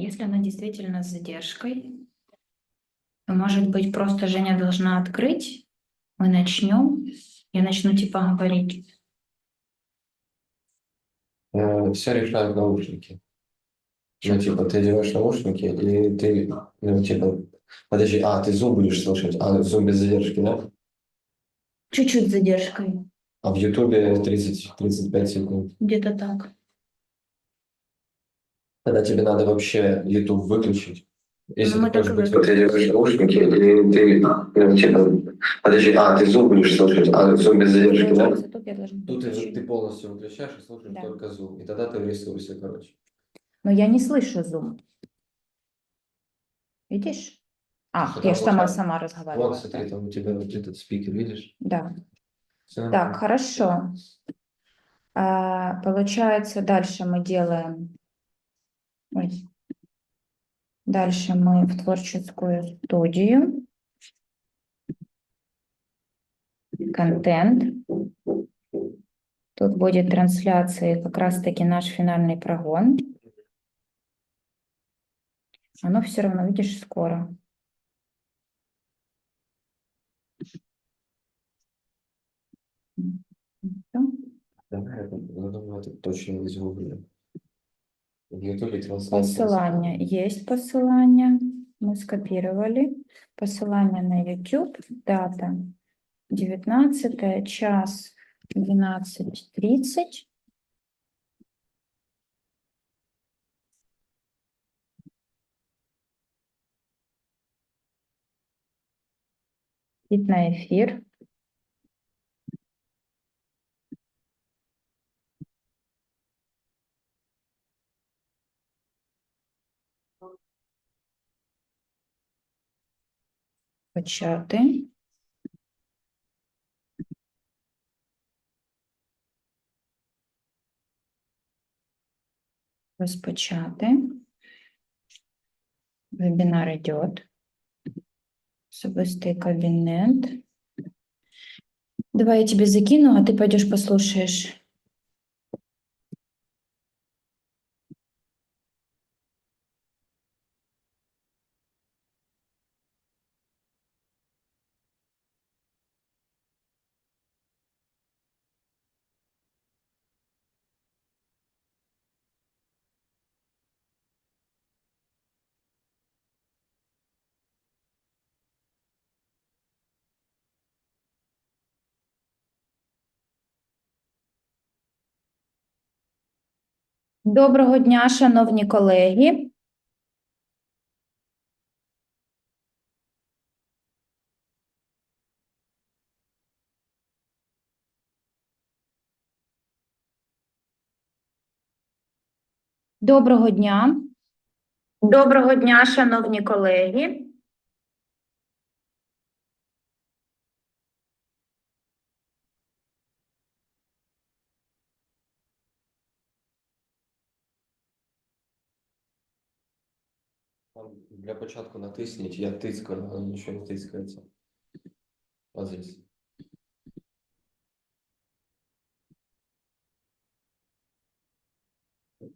Если она действительно с задержкой, то, может быть, просто Женя должна открыть, мы начнем, я начну типа говорить. все решают наушники. Ну, типа, ты одеваешь наушники, или ты, ну, типа, подожди, а, ты зум будешь слушать, а зум без задержки, да? Чуть-чуть с задержкой, А в Ютубе 30-35 секунд. где-то так. Тогда тебе надо вообще YouTube выключить. Если Ну, ты и быть... Ты одеваешь наушники, или ты, ну, типа, подожди, а, ты зум будешь слушать, а зум без задержки, да? Тут ты, полностью выключаешь и слушаешь Да. только зум. И тогда ты в ресурсе, короче. Но я не слышу зум. Видишь? А, Что я же сама вот сама Вот, разговаривала. смотри, там у тебя вот этот спикер, видишь? Да. Всё Так, нормально. хорошо. А, получается, дальше мы делаем. Ой. Дальше мы в творческую студию. Контент. Тут будет трансляция как раз-таки наш финальный прогон. Оно все равно, видишь, скоро. М, всё. Давай, я думаю, это точно есть в Гугле. В Ютубе трансляция. Посылание. Есть посылание. Мы скопировали. Посылание на YouTube. Дата 19 час 12.30. Вид на эфир. Почати. Розпочати. Вебінар йде. Особистий кабінет. Давай я тебе закину, а ты пойдешь послушаешь. Доброго дня, шановні колеги. Доброго дня. Доброго дня, шановні колеги. Там Для початку натисніть, я тискаю, але нічого не тискається. Ось здесь.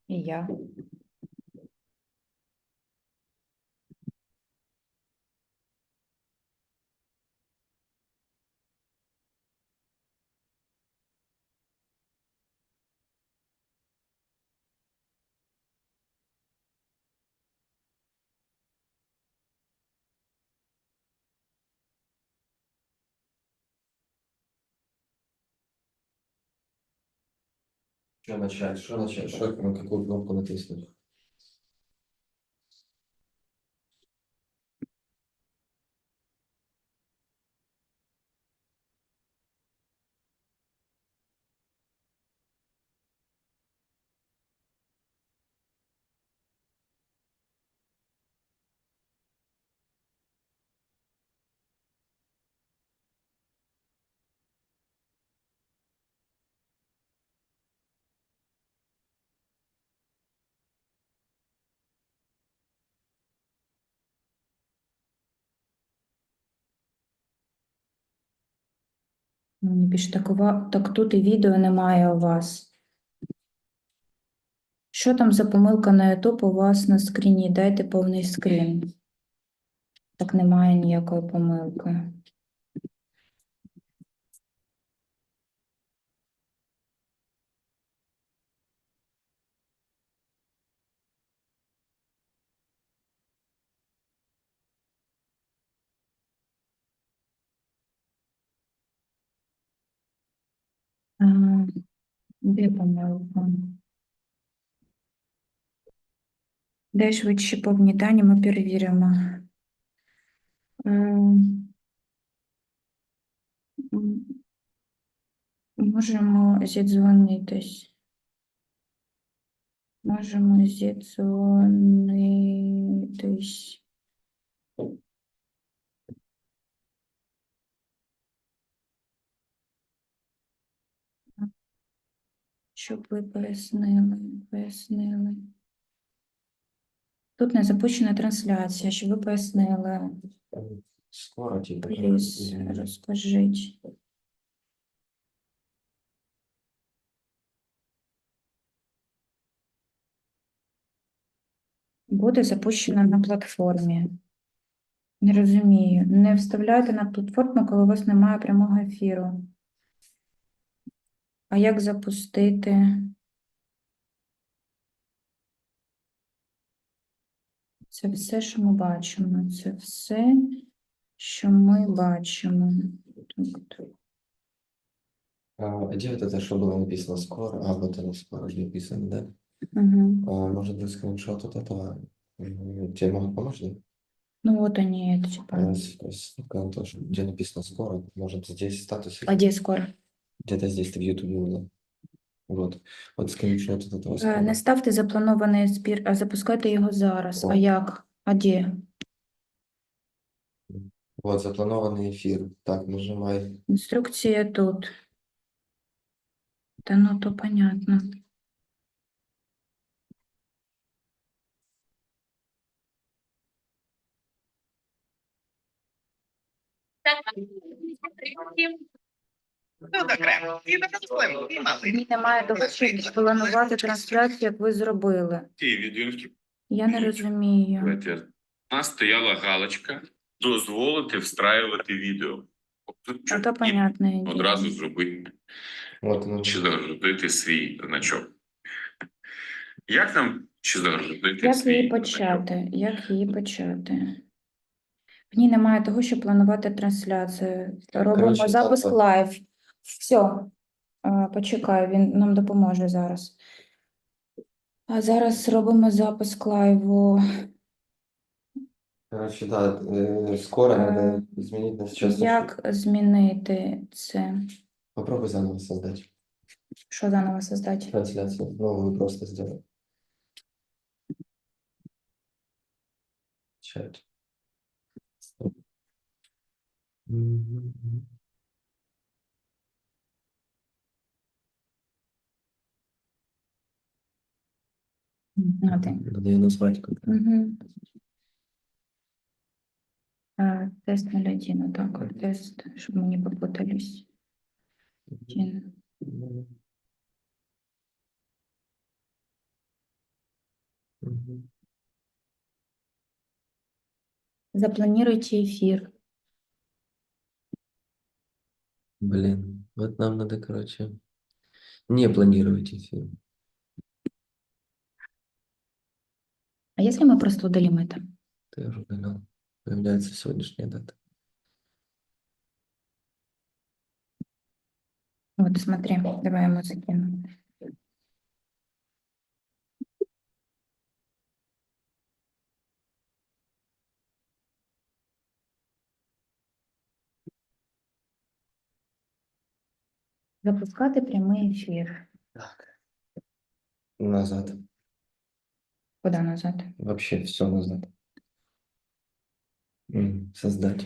І я. Що начать? Що начать? Що, на яку кнопку натиснути? Мені більше такого, так тут і відео немає у вас. Що там за помилка на YouTube у вас на скріні? Дайте повний скрін. Так немає ніякої помилки. Де помилка? Де швидше повні дані ми перевіримо. Ем, м, Можемо зідзвонитись. Можемо зідзвонитись. Щоб ви пояснили, пояснили. Тут не запущена трансляція, щоб ви пояснили. Скоро. Пліс, розкажіть. Буде запущена на платформі. Не розумію. Не вставляйте на платформу, коли у вас немає прямого ефіру. А як запустити? Це все, що ми бачимо. Це все, що ми бачимо. Так, так. А где вот это, что было написано скоро? А, вот оно скоро написано, да? Мгм. А, может быть, скриншот вот этого? М, Тебе могут помочь, да? Ну вот они, это типа. А, с- с- ну-ка, тоже, где написано скоро? Может, здесь статус? А где скоро? Где-то здесь, в Ютубе было. Вот. Вот скриншот от этого Е, скоро. Не ставте запланований збір, а запускайте його зараз. А О. як? А де? Вот, запланованный эфир. Так, нажимай. Інструкція тут. Та ну то понятно. Ну. І допустимо, і мали. Мені немає того, щоб планувати трансляцію, як ви зробили. Ті Я не розумію. У нас стояла галочка дозволити встраювати відео. Тут А то ні, одразу зробити Вот оно. чи загрузити свій значок. Як нам чи загрузити Як свій її значок? почати? Як її почати? В ній немає того, щоб планувати трансляцію. Робимо Коротше, запуск так, лайв. Все. Почекай, він нам допоможе зараз. А зараз робимо запуск лайву. Короче, да, э, скоро Э, надо изменить на сейчас. Як змінити це? Попробуй заново создать Що заново создати? трансляцию. Новую просто сделай. Чат. Стоп. На ти. Надо ее назвать как-то. Угу. Тест 01, вот так вот, тест, чтобы мы не попутались. Один. Мгм. Запланируйте эфир. Блин, вот нам надо, короче, не планировать эфир. Если мы просто удалим это? Ты уже угадал. Появляется сегодняшняя дата. Вот, смотри, давай ему закину. Запускати прямий ефір. Так. Назад. Куда назад? Вообще все назад. М, Создать.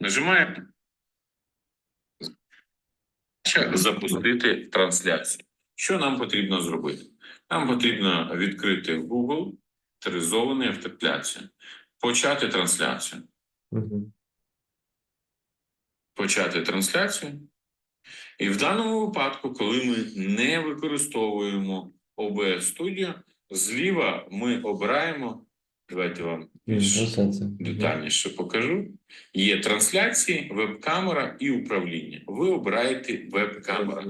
Нажимаємо. Ще Запустити трансляцію. Що нам потрібно зробити? Нам потрібно відкрити Google авторизований автотрансляцію. Почати трансляцію. Мгм. Почати трансляцію. І в даному випадку, коли ми не використовуємо OBS Studio, зліва ми обираємо. Давайте вам більш детальніше покажу. Є трансляції, веб-камера і управління. Ви обираєте веб-камера.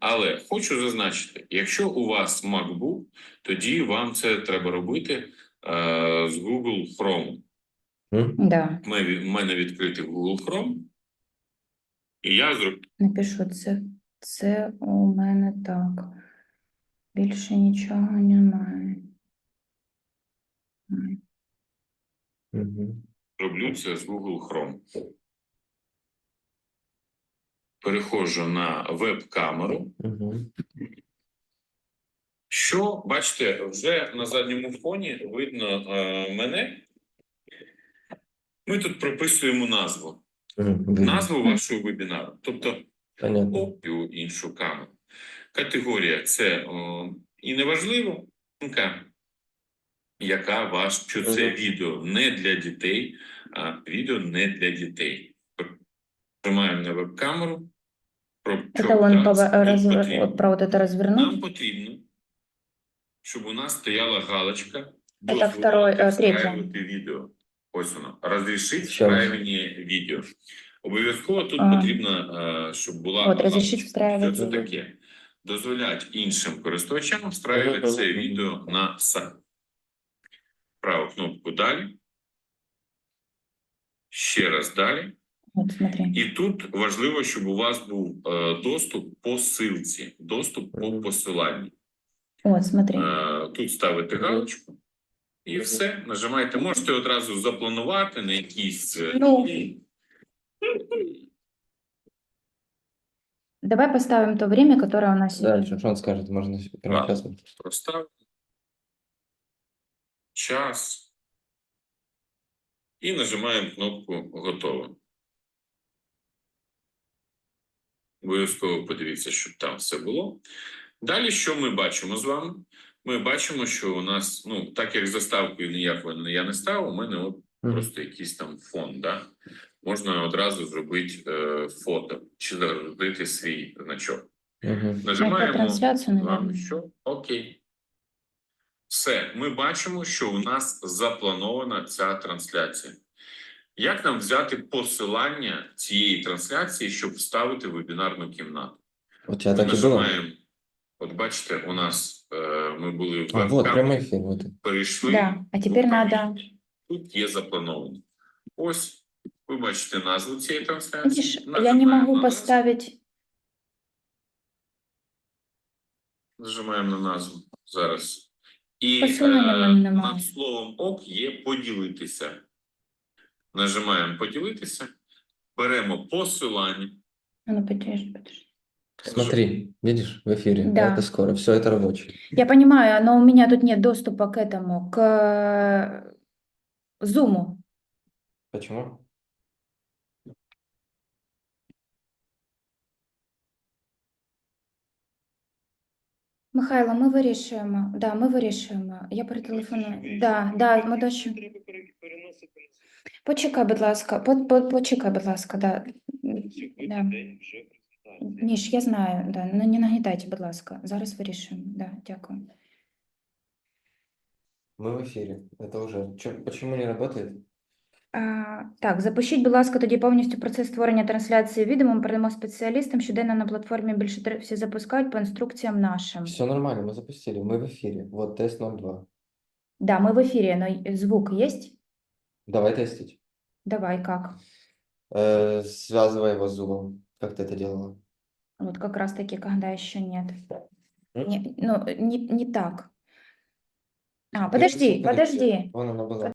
Але хочу зазначити: якщо у вас MacBook, тоді вам це треба робити е, з Google Chrome. М? Да, Ми, в мене відкритий Google Chrome, і я зроблю. напишу це. Це у мене так. Більше нічого немає. Мгм. Роблю це з Google Chrome. Переходжу на веб-камеру. Мгм. Що бачите, вже на задньому фоні видно е, мене. Ми тут прописуємо назву Мгм. Видно. Назву вашого вебінару. Тобто Понятно. оплю іншу камеру. Категорія це о, і неважливо, яка, яка ваш, що це Мгм. відео не для дітей, а відео не для дітей. Нажимаємо на веб-камеру. Про Это чому он так, пова- нам разв- потрібно. вот про вот это развернуть. Нам потрібно, щоб у нас стояла галочка. Это дозволити второй, э, встраивати третье. відео. Ось воно. Розрішити Ще відео. Обов'язково тут А. потрібно, е, щоб була От, встраивати Що це таке? Дозволять іншим користувачам встраивати це відео на сайт. Праву кнопку далі. Ще раз далі. Смотри. І тут важливо, щоб у вас був е, доступ по ссылці, доступ по посиланню. Вот смотри. Е, Тут ставите галочку і все. Нажимаєте. Можете одразу запланувати на якісь. е, Ну. Давай поставим то время, которое у нас Дальше, есть. что он скажет? Можно прямо Да. сейчас? Проставити. Час. І нажимаємо кнопку Готово. Обов'язково подивіться, щоб там все було. Далі, що ми бачимо з вами? Ми бачимо, що у нас, ну, так як заставкою ніякої я не ставив, у мене от просто якийсь там фон, да? можна одразу зробити е, фото чи зробити свій значок. Мгм. Нажимаємо трансляцію, з що окей. Все, ми бачимо, що у нас запланована ця трансляція. Як нам взяти посилання цієї трансляції, щоб вставити в вебінарну кімнату? Тебя Ми так и было? нажимаємо. От бачите, у нас е, ми були в А, вот, прямой эфир. Вот. перейшли. Да, а теперь Ну, надо... Тут є заплановано. Ось ви бачите назву цієї трансляції. Видишь, я не Нажимаємо могу на назву. поставить... Нажимаємо на назву зараз. І е, над словом ок є поділитися. Нажимаємо поділитися, беремо посилання. Ну, подожди, подожди. Смотри, видишь, в эфире. Да. Это скоро. Все это рабочее. Я понимаю, но у меня тут нет доступа к этому, к э, зуму. Почему? Михайло, ми вирішуємо. Да, ми вирішуємо. Я перетелефоную. Да, да, ми дощ. Почекай, будь ласка, по, по, почекай, будь ласка, да. да. Міш, я знаю, да. Ну не нагнітайте, будь ласка. Зараз вирішуємо. Да, дякую. Мы в эфире. Это уже. Чё- почему не работает? А, так, запишіть, будь ласка, тоді повністю процес створення трансляції відео. Ми передамо спеціалістам. Щоденно на платформі більше три- всі запускають по інструкціям нашим. Все нормально, мы запустили. Мы в эфире. Вот тест 02. Да, ми в ефірі, но звук є? Давай тестить. Давай, как? Э, связывай его с зубом. Как ты это делала? Вот как раз таки, когда еще нет. Не, ну, не, не так. А, подожди, подожди. Вон она была.